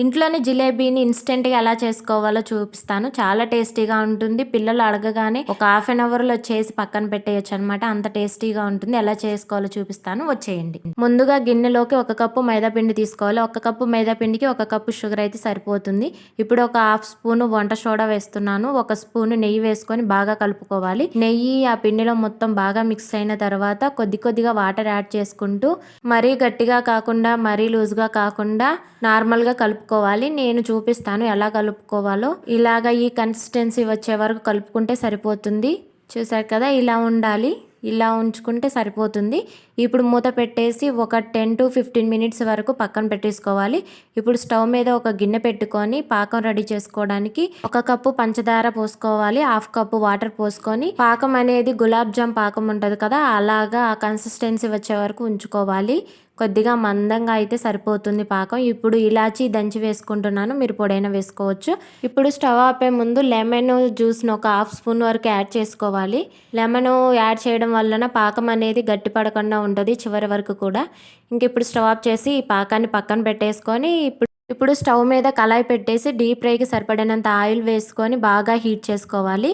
ఇంట్లోనే జిలేబీని ఇన్స్టెంట్గా ఎలా చేసుకోవాలో చూపిస్తాను. చాలా టేస్టీగా ఉంటుంది. పిల్లలు అడగగానే ఒక హాఫ్ అన్ అవర్లో చేసి పక్కన పెట్టేయచ్చు అనమాట అంత టేస్టీగా ఉంటుంది. ఎలా చేసుకోవాలో చూపిస్తాను. వచ్చేయండి. ముందుగా గిన్నెలోకి ఒక కప్పు మైదా పిండి తీసుకోవాలి. ఒక కప్పు మైదా పిండికి ఒక కప్పు షుగర్ అయితే సరిపోతుంది. ఇప్పుడు ఒక హాఫ్ స్పూన్ వంట సోడా వేస్తున్నాను. ఒక స్పూన్ నెయ్యి వేసుకొని బాగా కలుపుకోవాలి. నెయ్యి ఆ పిండిలో మొత్తం బాగా మిక్స్ అయిన తర్వాత కొద్ది కొద్దిగా వాటర్ యాడ్ చేసుకుంటూ మరీ గట్టిగా కాకుండా మరీ లూజ్గా కాకుండా నార్మల్గా కలుపు కలుపుకోవాలి. నేను చూపిస్తాను ఎలా కలుపుకోవాలో. ఇలాగ ఈ కన్సిస్టెన్సీ వచ్చే వరకు కలుపుకుంటే సరిపోతుంది. చూసారు కదా ఇలా ఉండాలి. ఇలా ఉంచుకుంటే సరిపోతుంది. ఇప్పుడు మూత పెట్టేసి ఒక టెన్ టు ఫిఫ్టీన్ మినిట్స్ వరకు పక్కన పెట్టేసుకోవాలి. ఇప్పుడు స్టవ్ మీద ఒక గిన్నె పెట్టుకొని పాకం రెడీ చేసుకోవడానికి ఒక కప్పు పంచదార పోసుకోవాలి. హాఫ్ కప్పు వాటర్ పోసుకొని పాకం అనేది గులాబ్ జామ్ పాకం ఉంటుంది కదా అలాగా ఆ కన్సిస్టెన్సీ వచ్చే వరకు ఉంచుకోవాలి. కొద్దిగా మందంగా అయితే సరిపోతుంది పాకం. ఇప్పుడు ఇలాచి దంచి వేసుకుంటున్నాను. మీరు పొడైనా వేసుకోవచ్చు. ఇప్పుడు స్టవ్ ఆపే ముందు లెమన్ జ్యూస్ను ఒక హాఫ్ స్పూన్ వరకు యాడ్ చేసుకోవాలి. లెమన్ యాడ్ చేయడం వలన పాకం అనేది గట్టి పడకుండా ఉంటుంది చివరి వరకు కూడా. ఇంక ఇప్పుడు స్టవ్ ఆఫ్ చేసి ఈ పాకాన్ని పక్కన పెట్టేసుకొని ఇప్పుడు ఇప్పుడు స్టవ్ మీద కళాయి పెట్టేసి డీప్ ఫ్రైకి సరిపడినంత ఆయిల్ వేసుకొని బాగా హీట్ చేసుకోవాలి.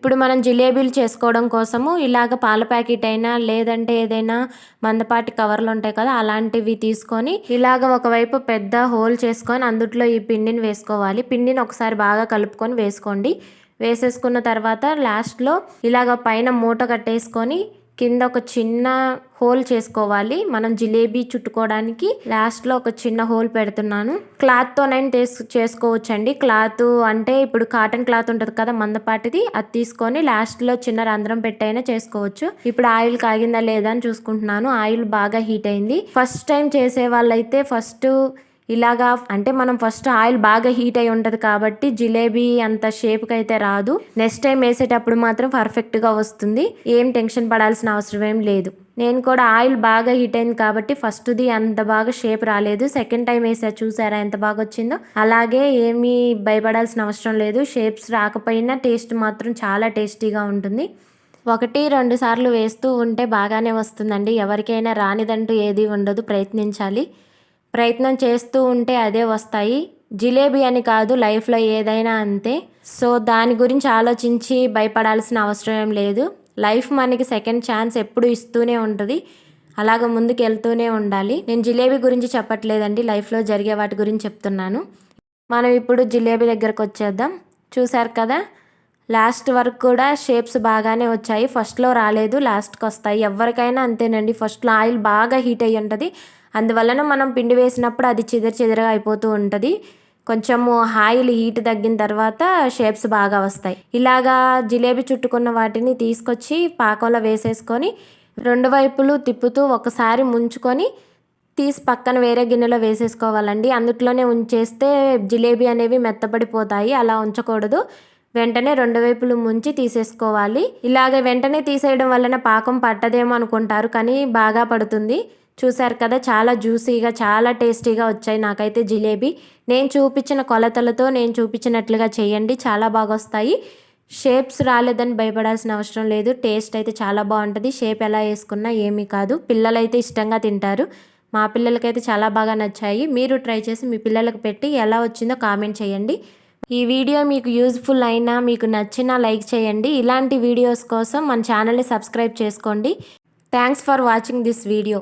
ఇప్పుడు మనం జిలేబీలు చేసుకోవడం కోసము ఇలాగ పాల ప్యాకెట్ అయినా లేదంటే ఏదైనా మందపాటి కవర్లు ఉంటాయి కదా అలాంటివి తీసుకొని ఇలాగ ఒకవైపు పెద్ద హోల్ చేసుకొని అందుట్లో ఈ పిండిని వేసుకోవాలి. పిండిని ఒకసారి బాగా కలుపుకొని వేసుకోండి. వేసేసుకున్న తర్వాత లాస్ట్లో ఇలాగ పైన మూట కట్టేసుకొని కింద ఒక చిన్న హోల్ చేసుకోవాలి. మనం జిలేబీ చుట్టుకోవడానికి లాస్ట్లో ఒక చిన్న హోల్ పెడుతున్నాను. క్లాత్తో నేను చేసుకోవచ్చండి. క్లాత్ అంటే ఇప్పుడు కాటన్ క్లాత్ ఉంటుంది కదా మందపాటిది. అది తీసుకొని లాస్ట్లో చిన్న రంధ్రం పెట్టైనా చేసుకోవచ్చు. ఇప్పుడు ఆయిల్ కాగిందా లేదా అని చూసుకుంటున్నాను. ఆయిల్ బాగా హీట్ అయింది. ఫస్ట్ టైం చేసే వాళ్ళైతే ఫస్ట్ ఇలాగా అంటే మనం ఫస్ట్ ఆయిల్ బాగా హీట్ అయి ఉంటుంది కాబట్టి జిలేబీ అంత షేప్కి అయితే రాదు. నెక్స్ట్ టైం వేసేటప్పుడు మాత్రం పర్ఫెక్ట్గా వస్తుంది. ఏం టెన్షన్ పడాల్సిన అవసరం ఏం లేదు. నేను కూడా ఆయిల్ బాగా హీట్ అయింది కాబట్టి ఫస్ట్ది అంత బాగా షేప్ రాలేదు. సెకండ్ టైం వేసా చూసారా ఎంత బాగా వచ్చిందో? అలాగే ఏమీ భయపడాల్సిన అవసరం లేదు. షేప్స్ రాకపోయినా టేస్ట్ మాత్రం చాలా టేస్టీగా ఉంటుంది. ఒకటి రెండు సార్లు వేస్తూ ఉంటే బాగానే వస్తుందండి. ఎవరికైనా రానిదంటూ ఏది ఉండదు. ప్రయత్నించాలి. ప్రయత్నం చేస్తూ ఉంటే అదే వస్తాయి. జిలేబీ అని కాదు లైఫ్లో ఏదైనా అంతే. సో దాని గురించి ఆలోచించి భయపడాల్సిన అవసరం లేదు. లైఫ్ మనకి సెకండ్ ఛాన్స్ ఎప్పుడు ఇస్తూనే ఉంటుంది. అలాగ ముందుకు వెళ్తూనే ఉండాలి. నేను జిలేబీ గురించి చెప్పట్లేదండి లైఫ్లో జరిగే వాటి గురించి చెప్తున్నాను. మనం ఇప్పుడు జిలేబీ దగ్గరకు వచ్చేద్దాం. చూసారు కదా? లాస్ట్ వరకు కూడా షేప్స్ బాగానే వచ్చాయి. ఫస్ట్లో రాలేదు లాస్ట్కి వస్తాయి. ఎవరికైనా అంతేనండి. ఫస్ట్లో ఆయిల్ బాగా హీట్ అయ్యి ఉంటుంది. అందువలన మనం పిండి వేసినప్పుడు అది చిదర చిదరగా అయిపోతూ ఉంటుంది. కొంచెము ఆయిల్ హీట్ తగ్గిన తర్వాత షేప్స్ బాగా వస్తాయి. ఇలాగా జిలేబీ చుట్టుకున్న వాటిని తీసుకొచ్చి పాకంలో వేసేసుకొని రెండు వైపులు తిప్పుతూ ఒకసారి ముంచుకొని తీసి పక్కన వేరే గిన్నెలో వేసేసుకోవాలండి. అందుట్లోనే ఉంచేస్తే జిలేబీ అనేవి మెత్తపడిపోతాయి. అలా ఉంచకూడదు. వెంటనే రెండు వైపులు ముంచి తీసేసుకోవాలి. ఇలాగ వెంటనే తీసేయడం వలన పాకం పట్టదేమో అనుకుంటారు కానీ బాగా పడుతుంది. చూశారు కదా చాలా జ్యూసీగా చాలా టేస్టీగా వచ్చాయి నాకైతే జిలేబీ. నేను చూపించిన కొలతలతో నేను చూపించినట్లుగా చేయండి చాలా బాగా వస్తాయి షేప్స్ రాలేదని భయపడాల్సిన అవసరం లేదు టేస్ట్ అయితే చాలా బాగుంటుంది. షేప్ ఎలా వేసుకున్నా ఏమీ కాదు. పిల్లలైతే ఇష్టంగా తింటారు. మా పిల్లలకైతే చాలా బాగా నచ్చాయి. మీరు ట్రై చేసి మీ పిల్లలకు పెట్టి ఎలా వచ్చిందో కామెంట్ చేయండి. ఈ వీడియో మీకు యూజ్ఫుల్ అయినా మీకు నచ్చినా లైక్ చేయండి. ఇలాంటి వీడియోస్ కోసం మన ఛానల్ని సబ్స్క్రైబ్ చేసుకోండి. Thanks for watching this video